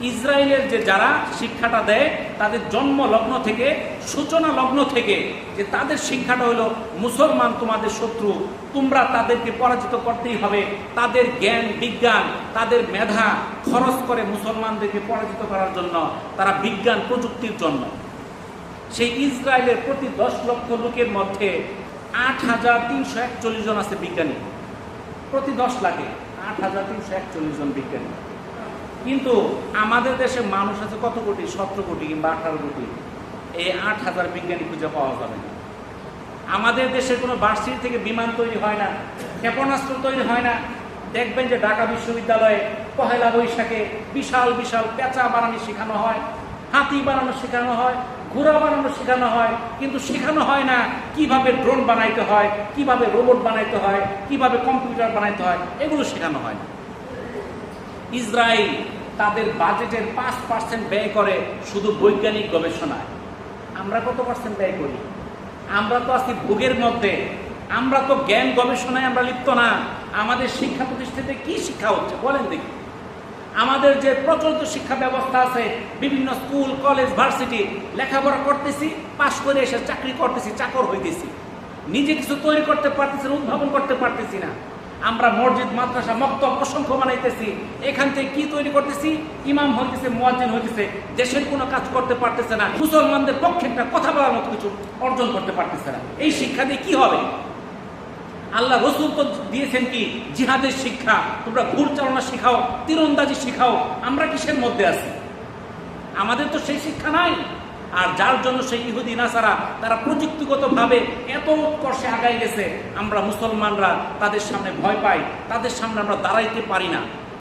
ইসরায়েলের যে যারা শিক্ষাটা দেয়, তাদের জন্ম লগ্ন থেকে সূচনা লগ্ন থেকে, যে তাদের শিক্ষাটা হলো, মুসলমান তোমাদের শত্রু, তোমরা তাদেরকে পরাজিত করতেই হবে। তাদের জ্ঞান, বিজ্ঞান, তাদের মেধা খরচ করে মুসলমানদেরকে পরাজিত করার জন্য, তারা বিজ্ঞান প্রযুক্তির জন্য। সেই ইসরায়েলের প্রতি দশ লক্ষ লোকের মধ্যে আট হাজার তিনশো একচল্লিশ জন আছে বিজ্ঞানী। প্রতি দশ লাখে। আট হাজার তিনশো একচল্লিশ জন বিজ্ঞানী। কিন্তু আমাদের দেশে মানুষ আছে কত কোটি? সতেরো কোটি কিংবা আঠারো কোটি। এই আট হাজার বিজ্ঞানী খুঁজে পাওয়া যাবে না। আমাদের দেশে কোনো বার্ষিক থেকে বিমান তৈরি হয় না, ক্ষেপণাস্ত্র তৈরি হয় না। দেখবেন যে ঢাকা বিশ্ববিদ্যালয়ে পহেলা বৈশাখে বিশাল বিশাল পেঁচা বানানো শেখানো হয়। হাতি বানানো শেখানো হয়, ঘোড়া বানানো শেখানো হয়, কিন্তু শেখানো হয় না কীভাবে ড্রোন বানাইতে হয়, কীভাবে রোবট বানাইতে হয়, কীভাবে কম্পিউটার বানাইতে হয়, এগুলো শেখানো হয় ইসরায়েল তাদের বাজেটের পাঁচ পার্সেন্ট ব্যয় করে শুধু বৈজ্ঞানিক গবেষণায়। আমরা কত পার্সেন্ট ব্যয় করি? আমরা তো আছি ভোগের মধ্যে। আমরা তো জ্ঞান গবেষণায় আমরা লিপ্ত না। আমাদের শিক্ষা প্রতিষ্ঠানে কি শিক্ষা হচ্ছে? বলেন দেখি। আমাদের যে প্রচলিত শিক্ষা ব্যবস্থা আছে, বিভিন্ন স্কুল, কলেজ, ভার্সিটি, লেখাপড়া করতেছি, পাশ করে এসে চাকরি করতেছি, চাকর হইতেছি। নিজে কিছু তৈরি করতে পারতেছি উদ্ভাবন করতে পারতেছি না। আমরা মসজিদ, মাদ্রাসা মক্ত অসংখ্য বানাইতেছি। এখান থেকে কি তৈরি করতেছি? ইমাম হইতেছে, মুয়াজ্জিন হইতেছে। দেশের কোনো কাজ করতে পারতেছে না। মুসলমানদের পক্ষে একটা কথা বলার মতো কিছু অর্জন করতে পারতেছে না। এই শিক্ষা দিয়ে কি হবে? আল্লাহ রসুল তো দিয়েছেন কি? জিহাদের শিক্ষা। তোমরা ঘুর চালনা শিখাও, তীরন্দাজি শিখাও। আমরা কিসের মধ্যে আছি? আমাদের তো সেই শিক্ষা নাই। আর যার জন্য সেই ইহুদি নাসারা তারা প্রযুক্তিগতভাবে এত উৎকর্ষে আগায় গেছে, আমরা মুসলমানরা তাদের সামনে ভয় পাই, তাদের সামনে আমরা দাঁড়াইতে পারি না।